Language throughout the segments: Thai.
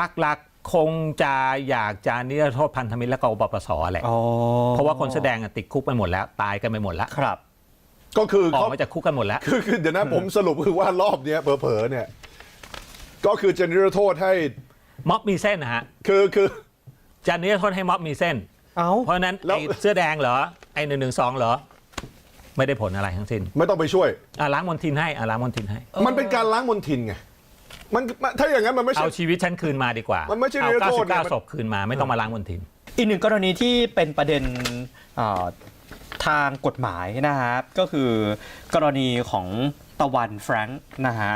ลักๆคงจะอยากจะนิรโทษพันธมิตรและกบปสแหละอ๋อเพราะว่าคนแสอแดงอะติดคุกไปหมดแล้ว ตายกันไปหมดแล้วครับ ก็คือออกเขามาจากคุกกันหมดแล้ว คือคือเดี๋ยวนะผมสรุปคือว่ารอบเนี้ยเผลอๆเนี่ย ก็คือจะนิรโทษให้ม็อบมีเส้นนะฮะคือคือ จะนิรโทษให้ม็อบมีเส้น เอ้าเพราะฉะนั้นแล้ว ไอ้เสื้อแดงเหรอไอ้หนึ่งหนึ่งสองเหรอไม่ได้ผลอะไรทั้งสิ้นไม่ต้องไปช่วย อะล้างมนทินให้อะล้างมนทินให้ มันเป็นการล้างมลทินไง มันมันถ้าอย่างนั้นมันไม่ใช่ เอาชีวิตฉันคืนมาดีกว่า มันไม่ใช่เอานิรโทษเนี่ยมัน 99ศพคืนมาไม่ต้องมาล้างมนทินอีกหนึ่งกรณีที่เป็นประเด็นเอ่อทางกฎหมายนะฮะก็คือกรณีของตะวันแฟรงค์นะฮะ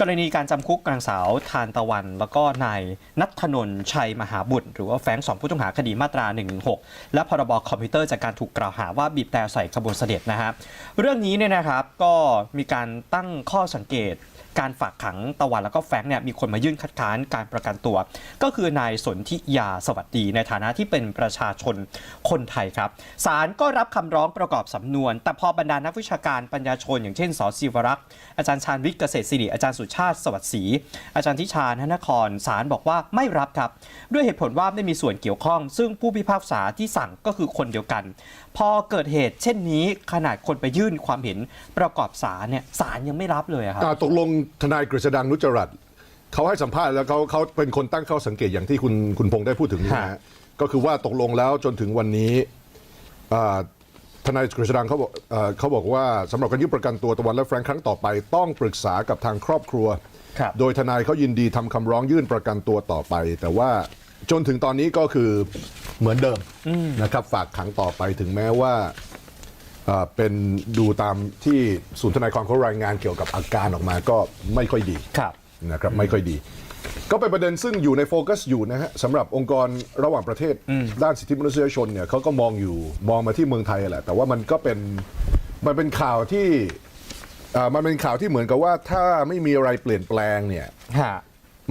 กรณีการจำคุกนางสาวทานตะวัน แล้วก็นายนัทนน์ชัยมหาบุตร หรือว่าแฟงสองผู้ต้องหาคดีมาตรา 116 และพรบคอมพิวเตอร์จากการถูกกล่าวหาว่าบีบแต่ใส่ขบวนเสด็จนะฮะเรื่องนี้เนี่ยนะครับก็มีการตั้งข้อสังเกตการฝากขังตะวันแล้วก็แฟงเนี่ยมีคนมายื่นคัดค้านการประกันตัว ก็คือนายสนธิยาสวัสดี ในฐานะที่เป็นประชาชนคนไทยครับศาลก็รับคำร้องประกอบสำนวน แต่พอบรรดานักวิชาการปัญญาชน อย่างเช่นสศิวรักษ์อาจารย์ชาญวิทย์เกษตรศิริอาจารย์สุชาติสวัสดิ์ศรีอาจารย์ทิชาธนครศาลบอกว่าไม่รับครับ ด้วยเหตุผลว่าไม่มีส่วนเกี่ยวข้อง ซึ่งผู้พิพากษาที่สั่งก็คือคนเดียวกัน พอเกิดเหตุเช่นนี้ขนาดคนไปยื่นความเห็นประกอบศาลเนี่ยศาลยังไม่รับเลยอะครับอ่าตกลงทนายกฤษดังนุจรัตน์เขาให้สัมภาษณ์แล้วเขาเขาเป็นคนตั้งข้อสังเกตอย่างที่คุณคุณพงษ์ได้พูดถึงนี่นะฮะฮะก็คือว่าตกลงแล้วจนถึงวันนี้อ่า ทนายกฤษดังเขาบอกเอ่อเขาบอกว่าสำหรับการยื่นประกันตัวตะวันและแฟรงค์ครั้งต่อไปต้องปรึกษากับทางครอบครัวครับโดยทนายเขายินดีทำคำร้องยื่นประกันตัวต่อไป แต่ว่าจนถึงตอนนี้ก็คือเหมือนเดิมนะครับฝากขังต่อไปถึงแม้ว่าอ่าเป็นดูตามที่ศูนย์ทนายความเขารายงานเกี่ยวกับอาการออกมาก็ไม่ค่อยดีครับนะครับไม่ค่อยดี ก็เป็นประเด็นซึ่งอยู่ในโฟกัสอยู่นะฮะสำหรับองค์กรระหว่างประเทศด้านสิทธิมนุษยชนเนี่ยเขาก็มองอยู่มองมาที่เมืองไทยแหละ แต่ว่ามันก็เป็นมันเป็นข่าวที่อ่ามันเป็นข่าวที่เหมือนกับว่าถ้าไม่มีอะไรเปลี่ยนแปลงเนี่ย ฮะ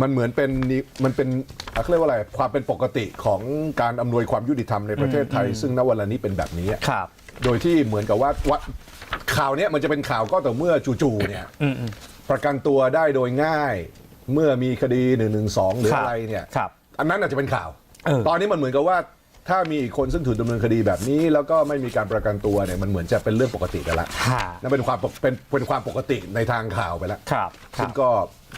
มันเหมือนเป็นนิมันเป็นอะเขาเรียกว่าอะไรความเป็นปกติของการอำนวยความยุติธรรมในประเทศไทย ซึ่งณวันนี้เป็นแบบนี้ครับ โดยที่เหมือนกับว่าว่าข่าวเนี้ยมันจะเป็นข่าวก็ต่อเมื่อจู่ๆเนี่ยประกันตัวได้โดยง่าย เมื่อมีคดี1นึหรือครับอะไรเนี่ยครับ อันนั้นอาจจะเป็นข่าว เออ ตอนนี้มันเหมือนกับว่า ถ้ามีอีกคนซึ่งถูกดำเนินคดีแบบนี้ แล้วก็ไม่มีการประกันตัวเนี่ยมันเหมือนจะเป็นเรื่องปกติไปแล้วฮะนั่นเป็นความปกเป็นเป็นความปกติในทางข่าวไปแล้วครับครัซึ่บ งก็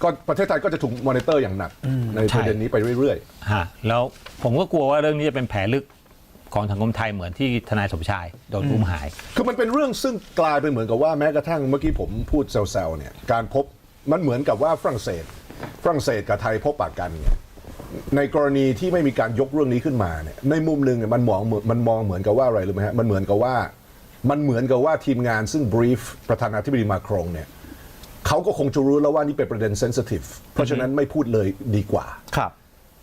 ก็ประเทศไทยก็จะถูกมอนิเตอร์อย่างหนักในใช่ ประเด็นนี้ไปเรื่อย ฮะแล้วผมก็กลัวว่าเรื่องนี้จะเป็นแผลลึกของสังคมไทยเหมือนที่ทนายสมชายโดนอุ้มหาย ๆ คือมันเป็นเรื่องซึ่งกลายเป็นเหมือนกับว่าแม้กระทั่งเมื่อกี้ผมพูดแซวๆเนี่ยการพบมันเหมือนกับว่าฝรั่งเศส ฝรั่งเศสกับไทยพบปะกันเนี่ยในกรณีที่ไม่มีการยกเรื่องนี้ขึ้นมาเนี่ยในมุมหนึ่งเนี่ยมันมองเหมือนมันมองเหมือนกับว่าอะไรรู้ไหมฮะมันเหมือนกับว่ามันเหมือนกับว่าทีมงานซึ่งบรีฟประธานาธิบดีมาครงเนี่ยเขาก็คงจะรู้แล้วว่านี่เป็นประเด็นเซนซิทีฟเพราะฉะนั้นไม่พูดเลยดีกว่าครับ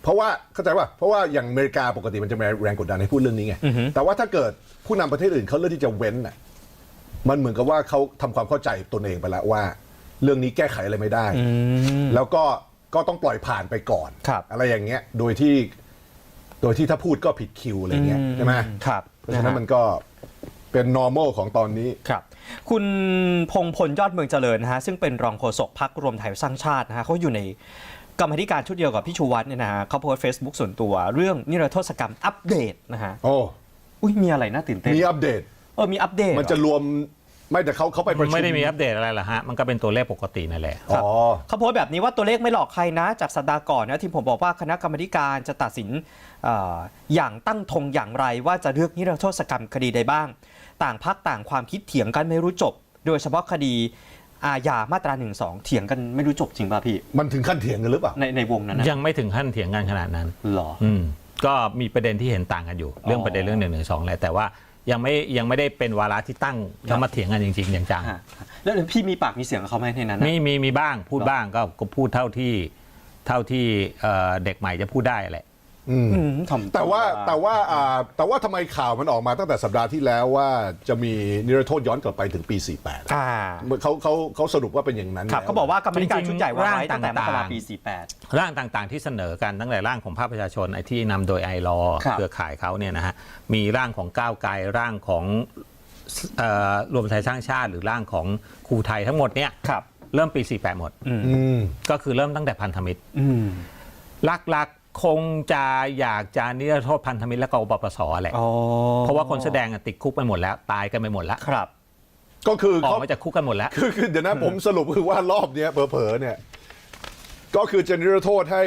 เพราะว่าเข้าใจว่าเพราะว่าอย่างอเมริกาปกติมันจะมีแรงกดดันให้พูดเรื่องนี้ไงแต่ว่าถ้าเกิดผู้นำประเทศอื่นเขาเลือกที่จะเว้นน่ะมันเหมือนกับว่าเขาทำความเข้าใจตนเองไปแล้วว่า เรื่องนี้แก้ไขอะไรไม่ได้ แล้วก็ก็ต้องปล่อยผ่านไปก่อน ครับ อะไรอย่างเงี้ยโดยที่ โดยที่ถ้าพูดก็ผิดคิวอะไรเงี้ยใช่ไหมครับเพราะฉะนั้นมันก็เป็น normal ของตอนนี้ ครับ คุณพงพลยอดเมืองเจริญนะฮะซึ่งเป็นรองโฆษกพักรวมไทยสร้างชาตินะฮะเขาอยู่ในกรรมาธิการชุดเดียวกับพี่ชูวัฒน์เนี่ยนะฮะเขาโพสต์เฟซบุ๊กส่วนตัวเรื่องนิรโทษกรรมอัปเดตนะฮะโอ้ อุ้ยมีอะไรน่าตื่นเต้นมีอัปเดต เออมีอัปเดตมันจะรวม ไม่แต่เขาเขาไปประชุม ไม่ได้มีอัปเดตอะไรหรอกฮะ มันก็เป็นตัวเลขปกตินั่นแหละ อ๋อ เขาโพสต์แบบนี้ว่าตัวเลขไม่หลอกใครนะ จากสัปดาห์ก่อนนะที่ผมบอกว่าคณะกรรมาธิการจะตัดสินเอออย่างตั้งธงอย่างไรว่าจะเลือกนิรโทษกรรมคดีใดบ้าง ต่างพักต่างความคิดเถียงกันไม่รู้จบ โดยเฉพาะคดีอาญามาตรา1นึเถียงกันไม่รู้จบจริงป่ะพี่มันถึงขั้นเถียงกันหรือเปล่า ในในวงนั้นนะยังไม่ถึงขั้นเถียงกันขนาดนั้น หรอ อืมก็มีประเด็นที่เห็นต่างกันอยู่ เรื่องประเด็นเรื่องหนึ่งหนึ่งสองแหละแต่ว่า ยังไม่ยังไม่ได้เป็นวาระที่ตั้งแล้วมาเถียงกันจริงๆอย่างจังอะแล้วพี่มีปากมีเสียงกับเขาไหมในนั้นน่ะ มีมีมีบ้างพูดเหรอบ้างก็ก็พูดเท่าที่เท่าที่เอ่อเด็กใหม่จะพูดได้แหละอืมอืมถ่อม แต่ว่าถ่อมแต่ว่าอ่าแต่ว่าทำไมข่าวมันออกมาตั้งแต่สัปดาห์ที่แล้วว่าจะมีนิรโทษย้อนกลับไปถึงปี 48อ่าเมื่อเขาเขาเขาสรุปว่าเป็นอย่างนั้นครับแล้วเขาบอกว่ากรรมธิการชุดใหญ่วางไว้จริงๆตั้งแต่มกราร่างต่างๆปี 48 ร่างต่างๆ ที่เสนอกันตั้งแต่ร่างของภาคประชาชนไอ้ที่นำโดยไอรอครับเครือข่ายเขาเนี่ยนะฮะมีร่างของก้าวไกลร่างของเอ่อรวมไทยสร้างชาติหรือร่างของครูไทยทั้งหมดเนี่ยครับเริ่มปี 48 หมดอืมก็คือเริ่มตั้งแต่พันธมิตรอืมหลักๆ คงจะอยากจะนิรโทษพันธมิตรและกบปสแหละอ๋อเพราะว่าคนแสดงอะติดคุกไปหมดแล้ว ตายกันไปหมดแล้ว ครับ ก็คือออกเขามาจากคุกกันหมดแล้ว คือคือเดี๋ยวนะผมสรุปคือว่ารอบเนี้ยเผลอๆเนี่ย ก็คือจะนิรโทษให้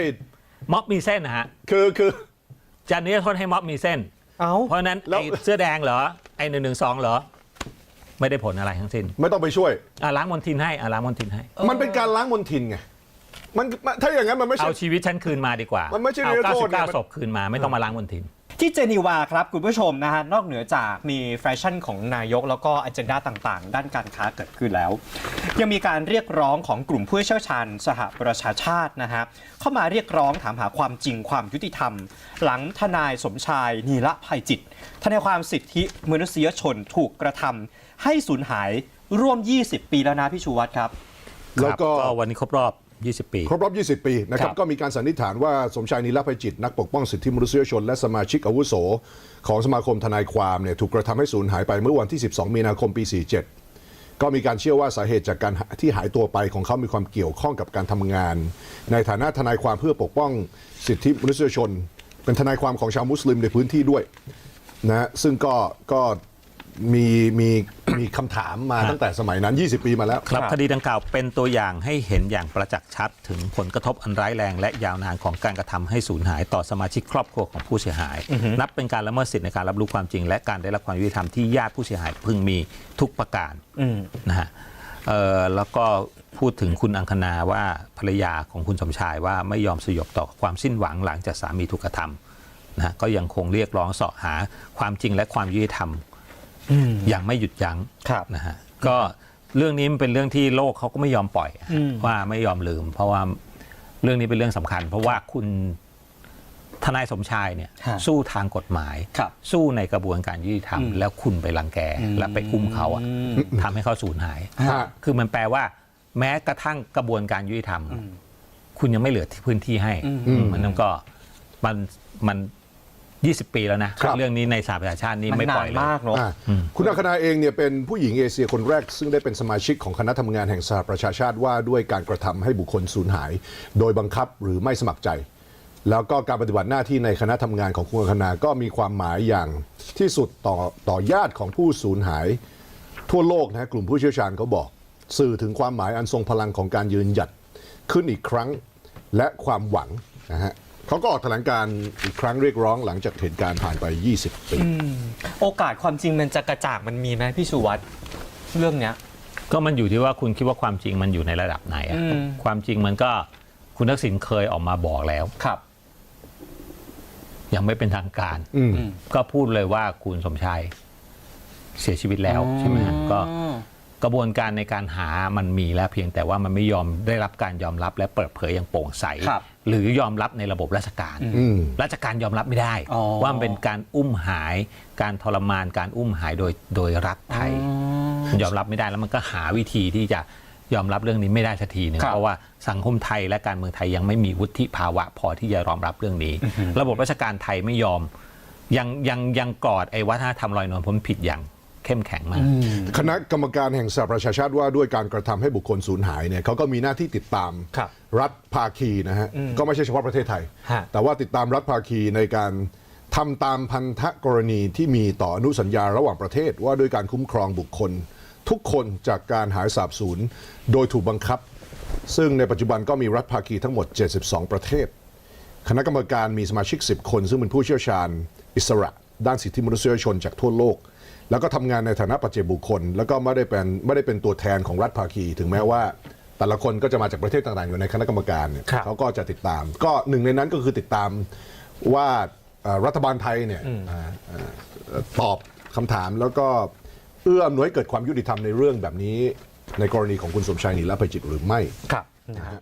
ม็อบมีเส้นนะฮะ คือคือ จะนิรโทษให้ม็อบมีเส้น เอ้า เพราะฉะนั้นแล้ว ไอ้เสื้อแดงเหรอ ไอ้หนึ่งหนึ่งสองเหรอ ไม่ได้ผลอะไรทั้งสิ้นไม่ต้องไปช่วย อะล้างมลทินให้อะล้างมลทินให้ มันเป็นการล้างมลทินไง มันมันถ้าอย่างนั้นมันไม่ใช่ เอาชีวิตฉันคืนมาดีกว่ามันไม่ใช่เอานิรโทษเนี่ยมัน 99ศพคืนมาไม่ต้องมาล้างมลทินที่เจนีวาครับ คุณผู้ชมนะฮะ นอกเหนือจากมีแฟชั่นของนายกแล้วก็อ g e n d a ต่างๆ ด้านการค้าเกิดขึ้นแล้ว ยังมีการเรียกร้องของกลุ่มผู้เชี่ยวชาญสหประชาชาตินะฮะ เข้ามาเรียกร้องถามหาความจริงความยุติธรรม หลังทนายสมชายนีละภัยจิตทนายความสิทธิมนุษยชนถูกกระทำให้สูญหายร่วม 20 ปีแล้วนะพี่ชูวัตรครับ แล้วก็ ครับวันนี้ครบรอบ 20 ปี ครบรอบ 20 ปีนะคครัรับบก็มีการสันนิษฐานว่าสมชายนีรภัยจิต นักปกป้องสิทธิมนุษยชน และสมาชิกอาวุโส ของสมาคมทนายความเนี่ยถูกกระทำให้สูญหายไปเมื่อวันที่ 12 มีนาคมปี 47 ก็มีการเชื่อว่าสาเหตุจากการที่หายตัวไปของเขามีความเกี่ยวข้องกับการทำงาน ในฐานะทนายความเพื่อปกป้องสิทธิมนุษยชน เป็นทนายความของชาวมุสลิมในพื้นที่ด้วยนะซึ่งก็ก็มีมี มีคำถามมาตั้งแต่สมัยนั้น 20 ปีมาแล้วครับครับคดีดังกล่าวเป็นตัวอย่างให้เห็นอย่างประจักษ์ชัด ถึงผลกระทบอันร้ายแรง และยาวนานของการกระทำให้สูญหายต่อสมาชิกครอบครัวของผู้เสียหาย นับเป็นการละเมิดสิทธิในการรับรู้ความจริง และการได้รับความยุติธรรมที่ญาติผู้เสียหายพึงมีทุกประการ อืม นะฮะเอ่อแล้วก็พูดถึงคุณอังคณาว่าภรรยาของคุณสมชายว่าไม่ยอมสยบต่อความสิ้นหวังหลังจากสามีถูกกระทำนะฮะก็ยังคงเรียกร้องเสาะหาความจริงและความยุติธรรม อืมอย่างไม่หยุดยั้งครับนะฮะก็เรื่องนี้มันเป็นเรื่องที่โลกเขาก็ไม่ยอมปล่อยอืมว่าไม่ยอมลืม เพราะว่าเรื่องนี้เป็นเรื่องสำคัญ เพราะว่าคุณทนายสมชายเนี่ยฮะสู้ทางกฎหมายครับสู้ในกระบวนการยุติธรรมอืมแล้วคุณไปรังแกและไปอุ้มเขาอะอืมทำให้เขาสูญหายฮะคือมันแปลว่า แม้กระทั่งกระบวนการยุติธรรม คุณยังไม่เหลือที่พื้นที่ให้อืมมันนั่นก็มันมัน 20 ปีแล้วนะ ครับ เรื่องนี้ในสหประชาชาตินี่มันไม่ปนาล่อยนเลย มากเนาะ อ่าคุณอัคนาเองเนี่ยเป็นผู้หญิงเอเชียคนแรก ซึ่งได้เป็นสมาชิกของคณะทำงานแห่งสหประชาชาติว่าด้วยการกระทำให้บุคคลสูญหาย โดยบังคับหรือไม่สมัครใจ แล้วก็การปฏิบัติหน้าที่ในคณะทำงานของคุณอัคนาก็มีความหมายอย่างที่สุดต่อต่อญาติของผู้สูญหาย ทั่วโลกนะฮะกลุ่มผู้เชี่ยวชาญเขาบอก สื่อถึงความหมายอันทรงพลังของการยืนหยัดขึ้นอีกครั้ง และความหวังนะฮะ เขาก็ออกแถลงการณ์อีกครั้งเรียกร้องหลังจากเหตุการณ์ผ่านไป 20 ปี โอกาสความจริงมันจะกระจ่างมันมีไหมพี่ชูวัตรเรื่องเนี้ย ก็มันอยู่ที่ว่าคุณคิดว่าความจริงมันอยู่ในระดับไหนอะอืม ความจริงมันก็คุณทักษิณเคยออกมาบอกแล้ว ครับ ยังไม่เป็นทางการ อืม ก็พูดเลยว่าคุณสมชายเสียชีวิตแล้วใช่ไหมฮะก็ กระบวนการในการหามันมีแล้วเพียงแต่ว่ามันไม่ยอมได้รับการยอมรับและเปิดเผยอย่างโปร่งใส ครับหรือยอมรับในระบบราชการ อืม ราชการยอมรับไม่ได้ อ๋อ ว่ามันเป็นการอุ้มหาย การทรมานการอุ้มหายโดยโดยรัฐไทย มันยอมรับไม่ได้แล้วมันก็หาวิธีที่จะยอมรับเรื่องนี้ไม่ได้สักทีหนึ่งครับเพราะว่าสังคมไทยและการเมืองไทยยังไม่มีวุฒิภาวะพอที่จะยอมรับเรื่องนี้ ระบบราชการไทยไม่ยอมยังยังยังกอดไอ้วัฒนธรรมลอยนวลพ้นผิดอย่าง เข้มแข็งมาก คณะกรรมการแห่งสหประชาชาติว่าด้วยการกระทำให้บุคคลสูญหายเนี่ยเขาก็มีหน้าที่ติดตามครับรัฐภาคีนะฮะก็ไม่ใช่เฉพาะประเทศไทยฮะแต่ว่าติดตามรัฐภาคีในการทำตามพันธกรณีที่มีต่ออนุสัญญาระหว่างประเทศว่าด้วยการคุ้มครองบุคคล ทุกคนจากการหายสาบสูญโดยถูกบังคับ ซึ่งในปัจจุบันก็มีรัฐภาคีทั้งหมด 72 ประเทศ คณะกรรมการมีสมาชิก 10 คน ซึ่งเป็นผู้เชี่ยวชาญอิสระ ด้านสิทธิมนุษยชนจากทั่วโลก แล้วก็ทำงานในฐานะปัจเจกบุคคล แล้วก็ไม่ได้เป็นไม่ได้เป็นตัวแทนของรัฐภาคี ถึงแม้ว่า แต่ละคนก็จะมาจากประเทศต่างๆ อยู่ในคณะกรรมการเนี่ยครับเขาก็จะติดตาม ก็หนึ่งในนั้นก็คือติดตามว่าเอ่อรัฐบาลไทยเนี่ยอ่าเอ่อตอบคำถามแล้วก็เอื้ออำนวยให้เกิดความยุติธรรมในเรื่องแบบนี้ ในกรณีของคุณสมชายนีละภัยจิตหรือไม่ครับนะฮะ